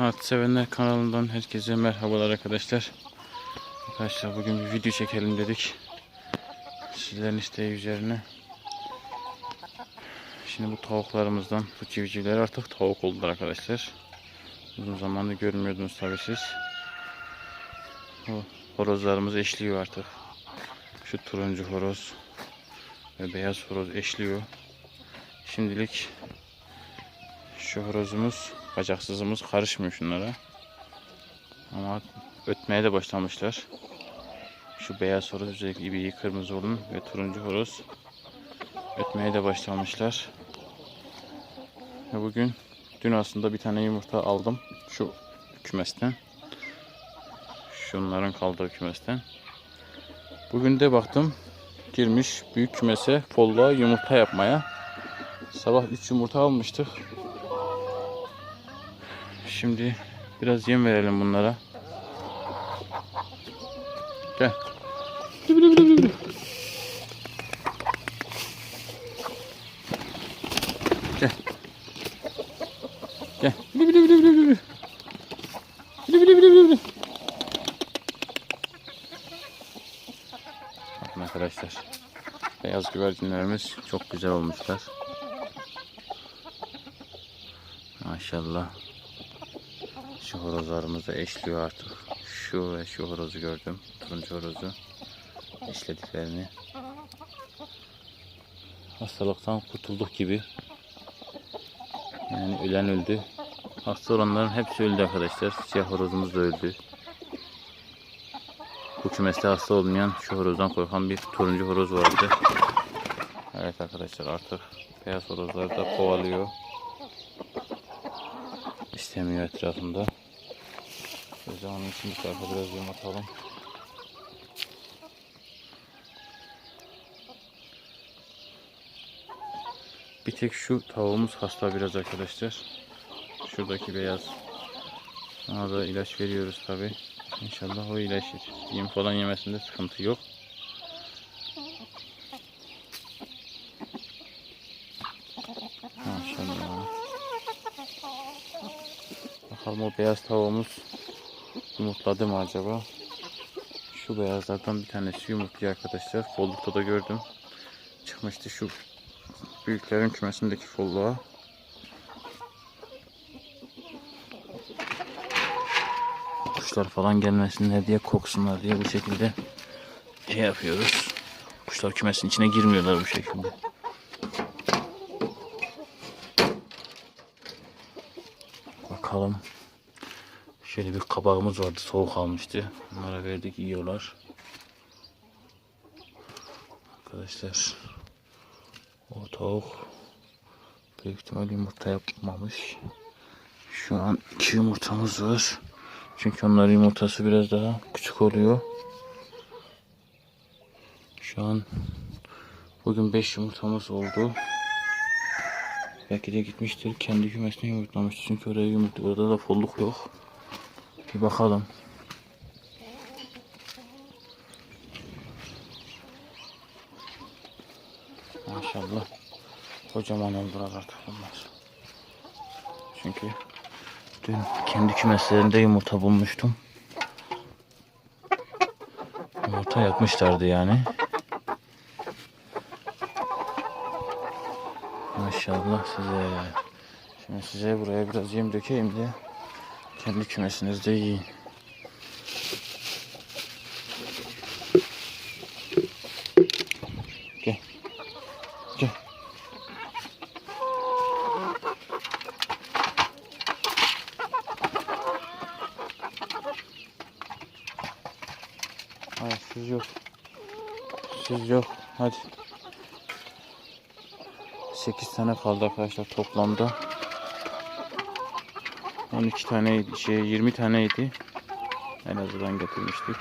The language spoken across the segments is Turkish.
Kanat Sevenler kanalından herkese merhabalar arkadaşlar. Arkadaşlar bugün bir video çekelim dedik. Sizlerin isteği üzerine. Şimdi bu tavuklarımızdan, bu civcivler artık tavuk oldular arkadaşlar. Uzun zamandır görmüyordunuz tabii siz. Bu horozlarımız eşliyor artık. Şu turuncu horoz ve beyaz horoz eşliyor. Şimdilik şu horozumuz, bacaksızımız karışmıyor şunlara. Ama ötmeye de başlamışlar. Şu beyaz horoz özellikle ibiği kırmızı olan ve turuncu horoz ötmeye de başlamışlar. Ve bugün dün aslında bir tane yumurta aldım şu kümesten. Şunların kaldığı kümesten. Bugün de baktım girmiş büyük kümese folluğa yumurta yapmaya. Sabah 3 yumurta almıştık. Şimdi biraz yem verelim bunlara. Gel. Gel. Gel. Bakın arkadaşlar. Beyaz güvercinlerimiz çok güzel olmuşlar. Maşallah. Şu horozlarımız eşliyor artık. Şu ve şu horozu gördüm. Turuncu horozu. Eşlediklerini. Hastalıktan kurtulduk gibi. Yani ölen öldü. Hasta olanların hepsi öldü arkadaşlar. Siyah horozumuz da öldü. Bu kümeste hasta olmayan şu horozdan korkan bir turuncu horoz vardı. Evet arkadaşlar artık beyaz horozlar da kovalıyor. İstemiyor etrafında. O zaman için bu tarafa biraz yum atalım. Bir tek şu tavuğumuz hasta biraz arkadaşlar. Şuradaki beyaz. Ona da ilaç veriyoruz tabi. İnşallah o iyileşir. Yem falan yemesinde sıkıntı yok. Maşallah. Bakalım o beyaz tavuğumuz yumurtladı mı acaba? Şu beyazlardan bir tanesi yumurtluyor arkadaşlar. Follukta da gördüm. Çıkmıştı şu büyüklerin kümesindeki folluğa. Kuşlar falan gelmesinler diye koksunlar diye bu şekilde şey yapıyoruz. Kuşlar kümesin içine girmiyorlar bu şekilde. Bakalım. Şöyle bir kabağımız vardı soğuk almıştı. Onlara verdik yiyorlar. Arkadaşlar o tavuk büyük ihtimal yumurta yapmamış. Şu an iki yumurtamız var. Çünkü onların yumurtası biraz daha küçük oluyor. Şu an bugün 5 yumurtamız oldu. Belki de gitmiştir. Kendi kümesine yumurtlamıştır. Çünkü oraya yumurta, orada da folluk yok. Bir bakalım. Maşallah. Kocaman oldular artık bunlar. Çünkü dün kendi kümeslerinde yumurta bulmuştum. Yumurta yapmışlardı yani. Maşallah size. Şimdi size buraya biraz yem dökeyim de kendi kümesinizde yiyin. Gel. Gel. Hayır siz yok. Siz yok. Hadi. 8 tane kaldı arkadaşlar toplamda. 12 tane şey 20 taneydi. En azından getirmiştik.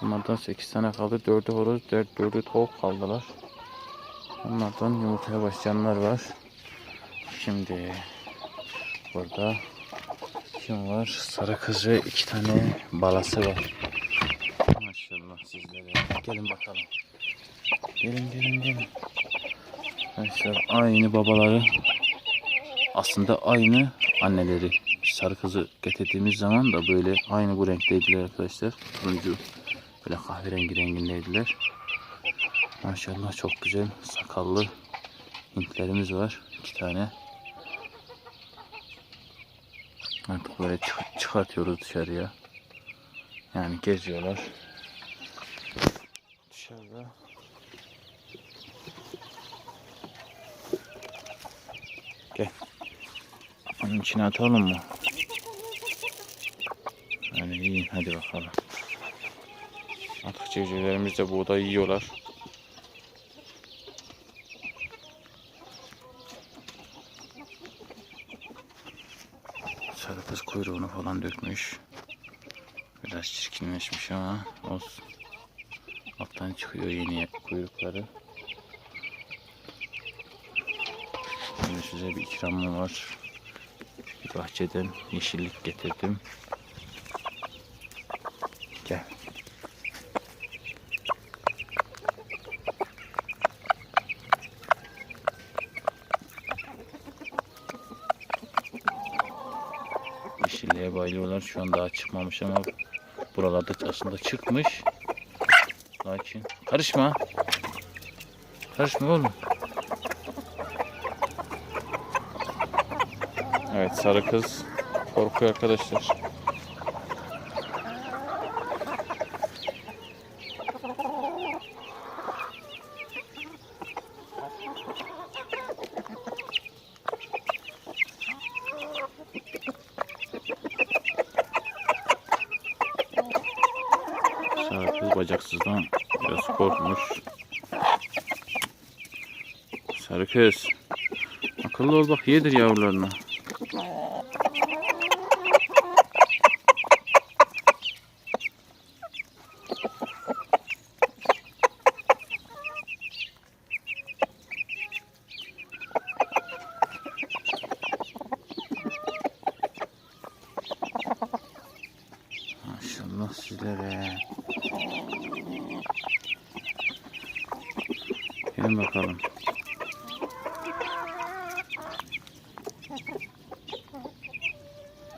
Bunlardan 8 tane kaldı. 4'ü horoz, 4 4'ü tavuk kaldılar. Onlardan yumurtaya başlayanlar var. Şimdi burada kim var? Sarı kız ve iki tane balası var. Maşallah sizlere. Gelin bakalım. Gelin gelin gelin. Arkadaşlar aynı babaları Aslında aynı anneleri. Sarı kızı getirdiğimiz zaman da böyle aynı bu renkteydiler arkadaşlar. Turuncu böyle kahverengi rengindeydiler. Maşallah çok güzel sakallı Hintlerimiz var. iki tane. Artık böyle çık- çıkartıyoruz dışarıya. Yani geziyorlar. Dışarıda. Gel. Onun içine atalım mı? Yani iyi hadi bakalım. Artık civcivlerimiz de buğday yiyorlar. Sarı kız kuyruğunu falan dökmüş. Biraz çirkinleşmiş ama olsun. Alttan çıkıyor yeni kuyrukları. Size bir ikramım var. Bir bahçeden yeşillik getirdim. Gel. Yeşilliğe bayılıyorlar. Şu an daha çıkmamış ama buralarda aslında çıkmış. Lakin karışma. Karışma oğlum. Evet sarı kız korkuyor arkadaşlar. Sarı kız bacaksızdan biraz korkmuş. Sarı kız. Akıllı ol bak yedir yavrularına. Maşallah sizlere. Gelin bakalım.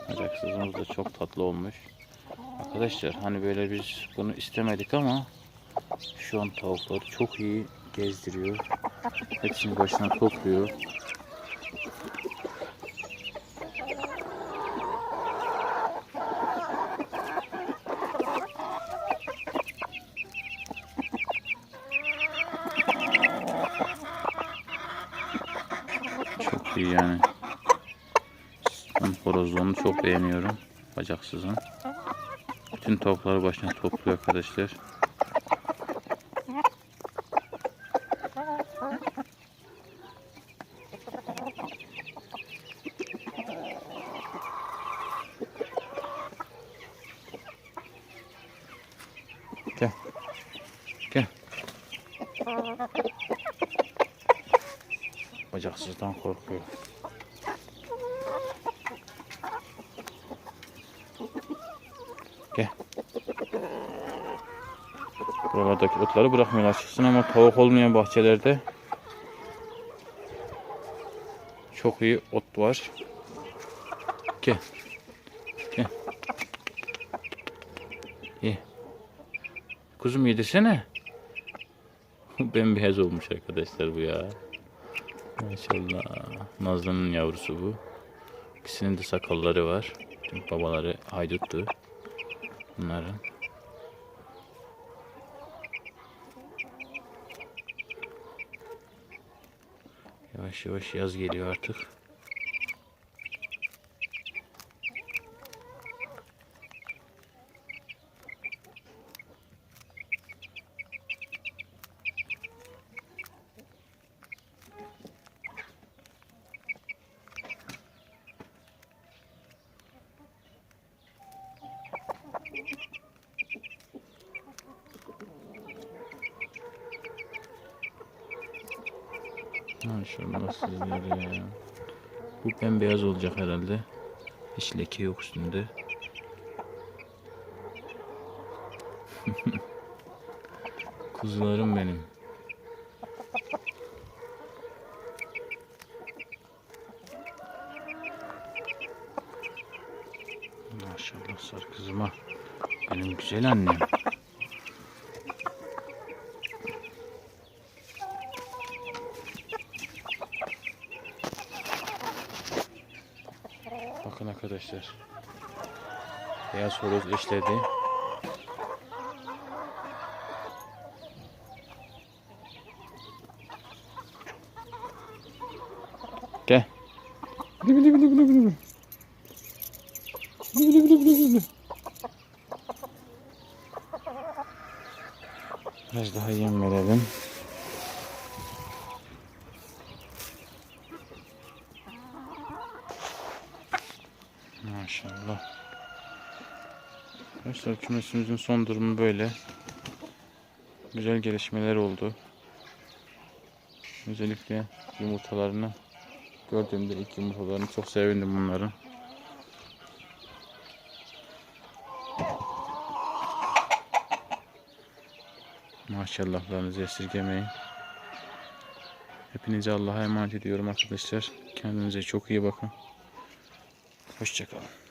Bacaksızımız da çok tatlı olmuş. Arkadaşlar hani böyle biz bunu istemedik ama şu an tavukları çok iyi gezdiriyor. Hepsini başına topluyor. İyi yani. Ben horozlarını çok beğeniyorum. Bacaksızın. Bütün tavukları başına topluyor arkadaşlar. Bacaksızdan korkuyor. Gel. Buralardaki otları bırakmıyorlar çıksın ama tavuk olmayan bahçelerde çok iyi ot var. Gel. Gel. Ye. Kuzum yedirsene. Bembeyaz olmuş arkadaşlar bu ya. Maşallah. Nazlı'nın yavrusu bu. İkisinin de sakalları var. Çünkü babaları hayduttu. Bunların. Yavaş yavaş yaz geliyor artık. Maşallah sizler ya. Bu bembeyaz olacak herhalde. Hiç leke yok üstünde. Kuzularım benim. Maşallah sarı kızıma. Benim güzel annem. Bakın arkadaşlar. Beyaz horoz eşledi. Gel. Bili bili bili. Bili bili bili bili bili. Biraz daha yem verelim. Maşallah. Arkadaşlar kümesimizin son durumu böyle. Güzel gelişmeler oldu. Özellikle yumurtalarını gördüğümde ilk yumurtalarını çok sevindim bunların. Maşallahlarınızı esirgemeyin. Hepinize Allah'a emanet ediyorum arkadaşlar. Kendinize çok iyi bakın. Hoşçakalın.